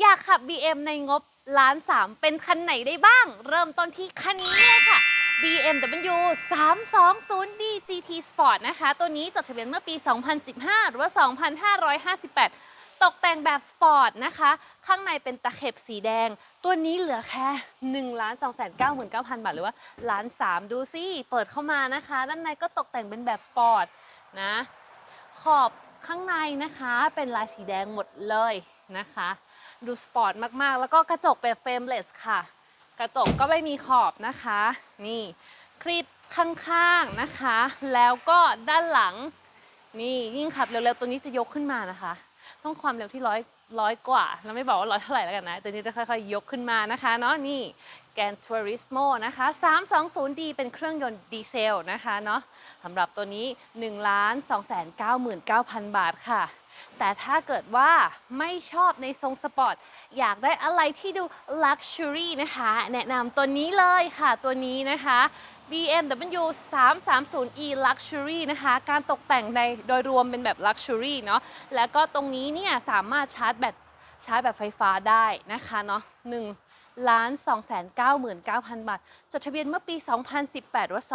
อยากขับ BM ในงบล้านสามเป็นคันไหนได้บ้าง เริ่มต้นที่คันนี้เลยค่ะ BMW 320D GT Sport นะคะ ตัวนี้จดทะเบียนเมื่อปี 2015 หรือว่า 2558 ตกแต่งแบบสปอร์ตนะคะ ข้างในเป็นตะเข็บสีแดง ตัวนี้เหลือแค่1ล้าน2 9 9 0 0 0 บาท หรือว่าล้าน3ดูสิเปิดเข้ามานะคะ ด้านในก็ตกแต่งเป็นแบบสปอร์ตนะ ขอบข้างในนะคะเป็นลายสีแดงหมดเลยนะคะ ดูสปอร์ตมากๆ แล้วก็กระจกเป็นเฟรมเลสค่ะ กระจกก็ไม่มีขอบนะคะ นี่คลิปข้างๆนะคะ แล้วก็ด้านหลัง นี่ยิ่งขับเร็วๆตัวนี้จะยกขึ้นมานะคะ ต้องความเร็วที่ร้อยร้อยกว่า แล้วไม่บอกว่าร้อยเท่าไหร่แล้วกันนะ ตัวนี้จะค่อยๆยกขึ้นมานะคะเนาะนี่ แกน s w a r i s m o นะคะ 320D เป็นเครื่องยนต์ดีเซลนะคะเนาะสำหรับตัวนี้1ล้าน2 9 9 0 0 0 บาทค่ะ แต่ถ้าเกิดว่าไม่ชอบในทรงสปอร์ต อยากได้อะไรที่ดู Luxury นะคะ แนะนำตัวนี้เลยค่ะ ตัวนี้นะคะ BMW 330e Luxury นะคะ การตกแต่งในโดยรวมเป็นแบบ Luxury เนาะ แล้วก็ตรงนี้เนี่ยสามารถชาร์จแบต ชาร์จแบบไฟฟ้าได้นะคะเนาะ1ล้าน2 9 9 0 0 0บาท จดทะเบียนเมื่อปี 2018 หรือว่า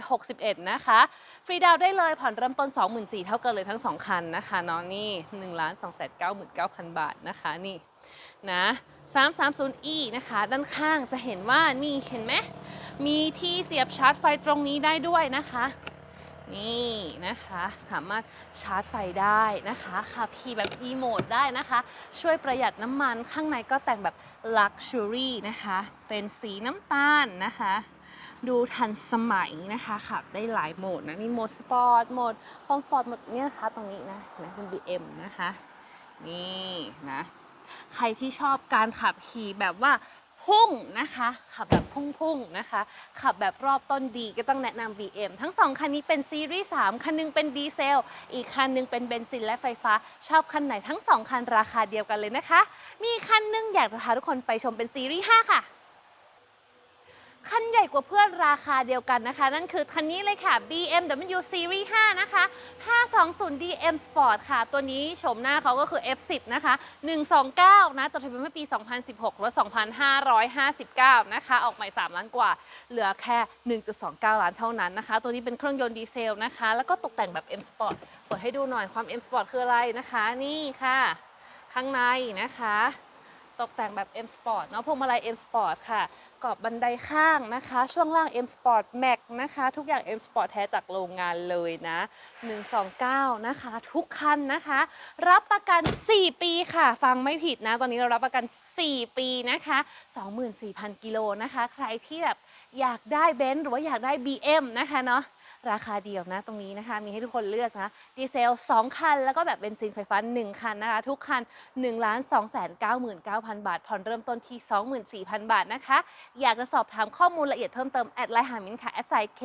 2561 นะคะ ฟรีดาวได้เลยผ่อนเริ่มต้น 24,000เท่ากันเลยทั้ง 2 คันนะคะเนาะนี่1ล้าน2 9 9 9 0 0บาทนะคะนี่นะ 330e นะคะ ด้านข้างจะเห็นว่านี่เห็นไหมมีที่เสียบชาร์จไฟตรงนี้ได้ด้วยนะคะ นี่นะคะสามารถชาร์จไฟได้นะคะขับขี่แบบ e โมดได้นะคะ ช่วยประหยัดน้ำมันข้างในก็แต่งแบบ Luxury นะคะ เป็นสีน้ำตาลนะคะ ดูทันสมัยนะคะขับได้หลายโหมดนะ มีโหมดสปอร์ตโหมดคอมฟอร์ตหมดเนี่ยนะคะ ตรงนี้นะนะเป็น BM นะคะ นี่นะใครที่ชอบการขับขี่แบบว่า พุ่งนะคะ ขับแบบพุ่งๆนะคะ ขับแบบรอบต้นดีก็ต้องแนะนำ BM ทั้งสองคันนี้เป็นซีรีส์3คันหนึงเป็นดีเซล อีกคันหนึงเป็นเบนซินและไฟฟ้า ชอบคันไหนทั้งสองคันราคาเดียวกันเลยนะคะ มีคันหนึงอยากจะพาทุกคนไปชมเป็นซีรีส์5ค่ะ คันใหญ่กว่าเพื่อนราคาเดียวกันนะคะ นั่นคือคันนี้เลยค่ะ BMW Series 5 นะคะ 520D M Sport ค่ะ ตัวนี้โฉมหน้าเขาก็คือ F10 นะคะ 129 นะ จดทะเบียนเมื่อปี 2016หรือว่า2559 นะคะ ออกใหม่ 3 ล้านกว่า เหลือแค่ 1.29 ล้านเท่านั้นนะคะ ตัวนี้เป็นเครื่องยนต์ดีเซลนะคะ แล้วก็ตกแต่งแบบ M Sport เปิดให้ดูหน่อยความ M Sport คืออะไรนะคะ นี่ค่ะ ข้างในนะคะ ตกแต่งแบบ M Sport เนาะพวงมาลัย M Sport ค่ะกรอบบันไดข้างนะคะ ช่วงล่าง M Sport Max นะคะ ทุกอย่าง M Sport แท้จากโรงงานเลยนะ 129 นะคะ ทุกคันนะคะ รับประกัน 4 ปีค่ะ ฟังไม่ผิดนะ ตอนนี้เรารับประกัน 4 ปีนะคะ 24,000 กิโลนะคะ ใครที่แบบอยากได้เบนซ์หรือว่าอยากได้ BM นะคะเนาะ ราคาเดียวนะ ตรงนี้นะคะ มีให้ทุกคนเลือกนะดีเซล 2 คัน แล้วก็แบบเบนซินไฟฟ้า 1 คันนะคะ ทุกคัน 1 2 9 9 0 0 0 บาท ผ่อนเริ่มต้นที่ 24,000 บาทนะคะ อยากจะสอบถามข้อมูลละเอียดเพิ่มเติมแอดไลน์หามินค่ะแอดไซน์ K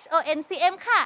H O N C M ค่ะ